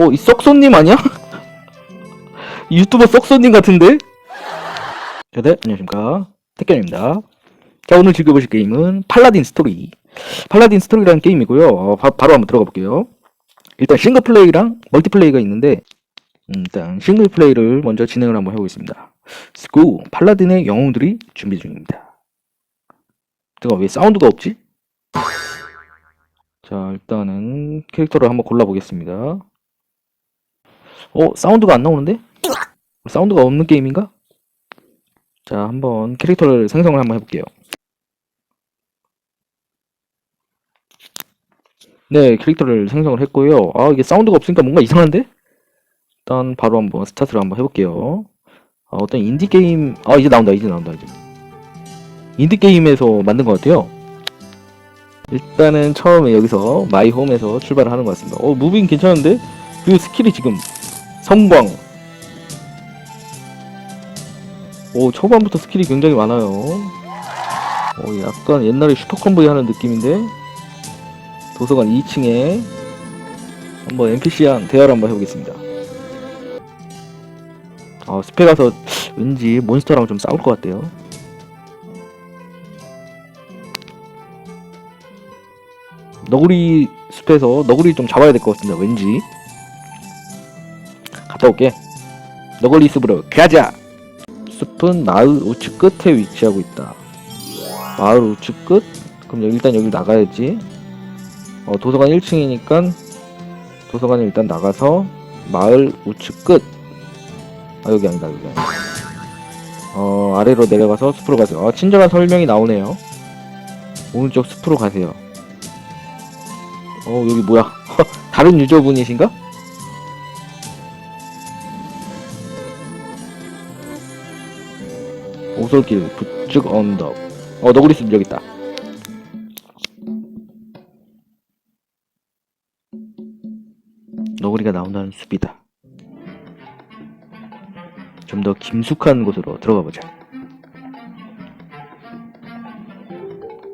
어, 이 썩소님 아니야? 유튜버 썩소님 같은데? 자, 네, 안녕하십니까. 택견입니다. 자, 오늘 즐겨보실 게임은 팔라딘 스토리. 팔라딘 스토리라는 게임이고요. 어, 바, 로 한번 들어가 볼게요. 일단 싱글 플레이랑 멀티 플레이가 있는데, 음, 일단 싱글 플레이를 먼저 진행을 한번 해보겠습니다. 스쿠, 팔라딘의 영웅들이 준비 중입니다. 잠깐, 왜 사운드가 없지? 자, 일단은 캐릭터를 한번 골라보겠습니다. 어, 사운드가 안 나오는데? 사운드가 없는 게임인가? 자, 한번 캐릭터를 생성을 한번 해볼게요. 네, 캐릭터를 생성을 했고요. 아, 이게 사운드가 없으니까 뭔가 이상한데? 일단 바로 한번 스타트를 한번 해볼게요. 아, 어떤 인디 게임, 아, 이제 나온다, 이제 나온다, 이제. 인디 게임에서 만든 것 같아요. 일단은 처음에 여기서 마이 홈에서 출발을 하는 것 같습니다. 어, 무빙 괜찮은데? 그리고 스킬이 지금 성광. 오, 초반부터 스킬이 굉장히 많아요. 오, 약간 옛날에 슈퍼컨보이 하는 느낌인데? 도서관 2층에 한번 NPC랑 대화를 한번 해보겠습니다. 아, 숲에 가서 왠지 몬스터랑 좀 싸울 것 같대요. 너구리 숲에서 너구리 좀 잡아야 될 것 같습니다. 왠지. 갔다 올게. 너구리 숲으로 가자! 숲은 마을 우측 끝에 위치하고 있다. 마을 우측 끝? 그럼 일단 여기 나가야지. 어, 도서관 1층이니까 도서관에 일단 나가서 마을 우측 끝. 아, 여기 아니다, 여기 아니다. 어, 아래로 내려가서 숲으로 가세요. 아, 친절한 설명이 나오네요. 오른쪽 숲으로 가세요. 어, 여기 뭐야? 다른 유저분이신가? 오솔길, 북측 언덕. 어, 너구리 숲 여기 있다. 너구리가 나온다는 숲이다. 좀더 김숙한 곳으로 들어가 보자.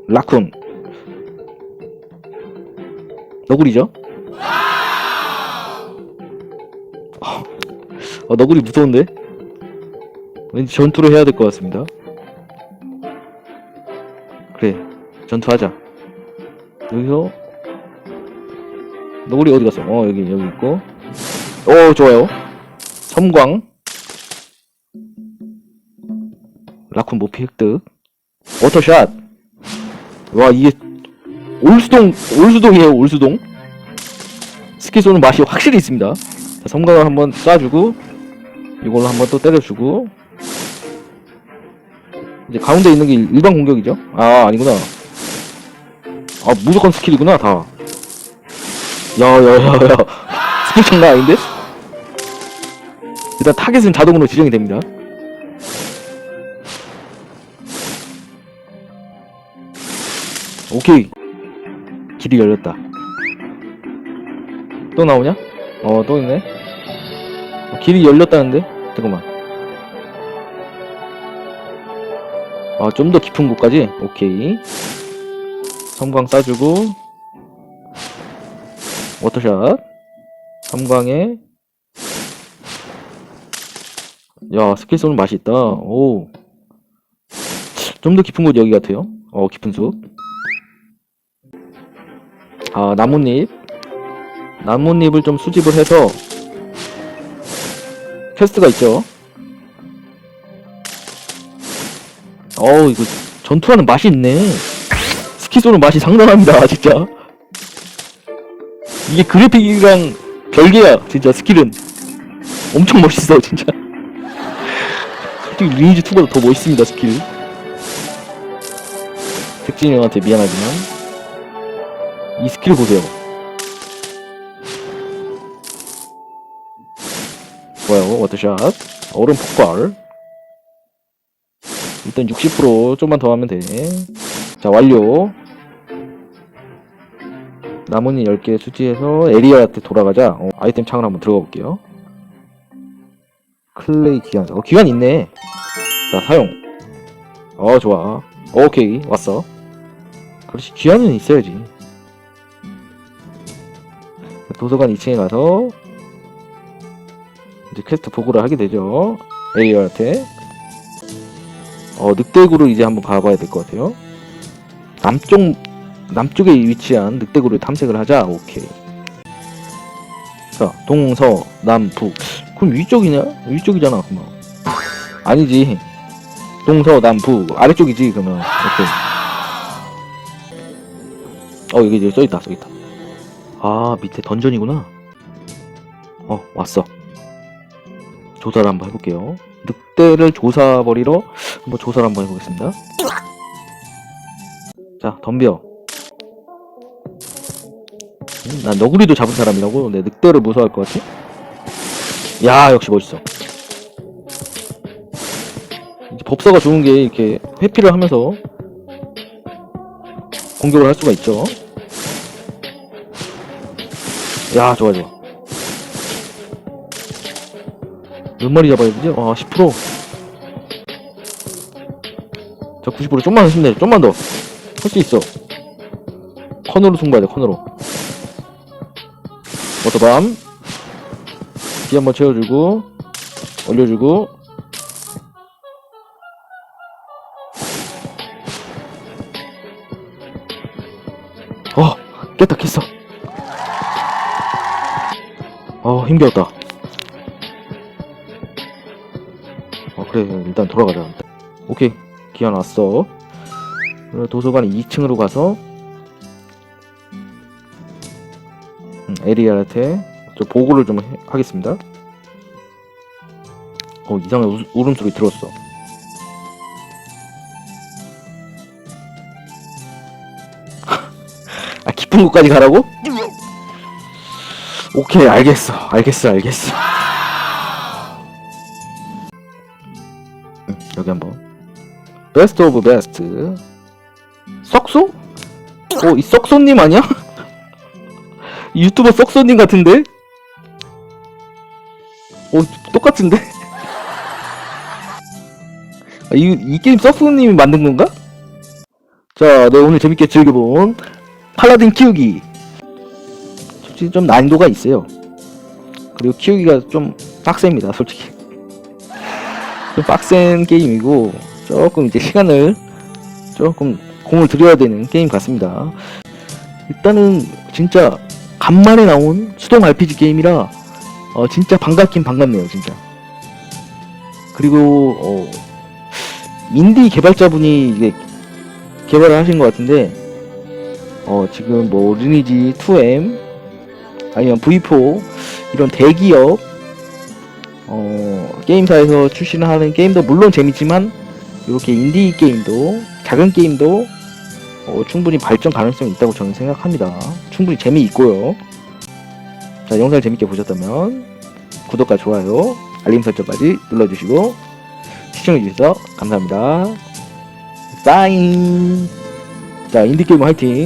라쿤. 너구리죠? 어, 너구리 무서운데? 왠지 전투를 해야 될 것 같습니다. 그래, 전투하자. 여기서 너구리 어디 갔어? 어, 여기 여기 있고. 오, 좋아요. 섬광. 라쿤 모피 획득. 워터샷. 와, 이게 올수동 올수동이에요, 올수동. 스키 쏘는 맛이 확실히 있습니다. 자, 섬광을 한번 쏴주고 이걸로 한번 또 때려주고 이제 가운데 있는 게 일- 일반 공격이죠? 아 아니구나. 아 무조건 스킬이구나 다. 야 야 야 야 스킬 장난 아닌데? 일단 타겟은 자동으로 지정이 됩니다. 오케이 길이 열렸다. 또 나오냐? 어 또 있네. 어, 길이 열렸다는데? 잠깐만. 아, 좀 더 깊은 곳까지? 오케이. 섬광 쏴주고, 워터샷. 섬광에, 야, 스킬 쏘는 맛이 있다. 오. 좀 더 깊은 곳 여기 같아요. 어, 깊은 숲. 아, 나뭇잎. 나뭇잎을 좀 수집을 해서, 퀘스트가 있죠. 어우, 이거 전투하는 맛이 있네. 스키 쏘는 맛이 상당합니다, 진짜. 이게 그래픽이랑 별개야, 진짜 스킬은. 엄청 멋있어, 진짜. 솔직히 리니지 2보다 더 멋있습니다, 스킬. 택진이 형한테 미안하지만. 이 스킬 보세요. 좋아요, 워터샷. 얼음 폭발. 일단 60% 좀만 더 하면 돼. 자, 완료. 나뭇잎 10개 수지해서 에리아한테 돌아가자. 어, 아이템 창을 한번 들어가 볼게요. 클레이 기관. 어, 기관 있네. 자, 사용. 어, 좋아. 오케이, 왔어. 그렇지, 기관은 있어야지. 도서관 2층에 가서 이제 퀘스트 보고를 하게 되죠. 에이어한테. 어, 늑대구를 이제 한번 가봐야 될 것 같아요. 남쪽, 남쪽에 위치한 늑대구를 탐색을 하자. 오케이. 자, 동서, 남 북. 그럼 위쪽이냐? 위쪽이잖아, 그러면. 아니지. 동서, 남 북. 아래쪽이지, 그러면. 오케이. 어, 여기 이제 써있다, 써있다. 아, 밑에 던전이구나. 어, 왔어. 조사를 한번 해볼게요. 늑대를 조사버리러 한번 조사를 한번 해보겠습니다. 자, 덤벼. 음, 난 너구리도 잡은 사람이라고 내 늑대를 무서워할 것 같아? 야, 역시 멋있어. 이제 법사가 좋은 게 이렇게 회피를 하면서 공격을 할 수가 있죠. 야, 좋아, 좋아. 몇 마리 잡아야 되지? 아, 10%. 자, 90% 좀만 더 힘내. 좀만 더. 할 수 있어. 컨으로 승부해야 돼, 컨으로. 워터밤. 비 한번 채워주고, 올려주고. 어, 깼다, 깼어. 어, 힘들었다. 어, 그래, 일단 돌아가자. 오케이, 그리고 도서관 2층으로 가서, 음, 에리알한테 저 보고를 좀 해- 하겠습니다. 어, 이상한 우, 울음소리 들었어. 아, 깊은 곳까지 가라고? 오케이, 알겠어. 알겠어, 알겠어. 음, 여기 한번. 베스트 오브 베스트. 썩소? 어, 이 썩소님 아니야? 이 유튜버 썩소님 같은데? 어, 똑같은데? 아, 이, 이 게임 썩소님이 만든 건가? 자, 네, 오늘 재밌게 즐겨본 팔라딘 키우기. 솔직히 좀 난이도가 있어요. 그리고 키우기가 좀 빡셉니다, 솔직히. 좀 빡센 게임이고, 조금 이제 시간을 조금 공을 들여야 되는 게임 같습니다. 일단은 진짜 간만에 나온 수동 RPG 게임이라 어, 진짜 반갑긴 반갑네요, 진짜. 그리고 어, 인디 개발자분이 이제 개발을 하신 것 같은데 어, 지금 뭐 리니지 2M 아니면 V4 이런 대기업 어, 게임사에서 출시하는 게임도 물론 재밌지만 이렇게 인디 게임도 작은 게임도 어, 충분히 발전 가능성이 있다고 저는 생각합니다. 충분히 재미있고요. 자, 영상 재밌게 보셨다면 구독과 좋아요, 알림 설정까지 눌러주시고 시청해주셔서 감사합니다. 사인! 자, 인디게임 화이팅!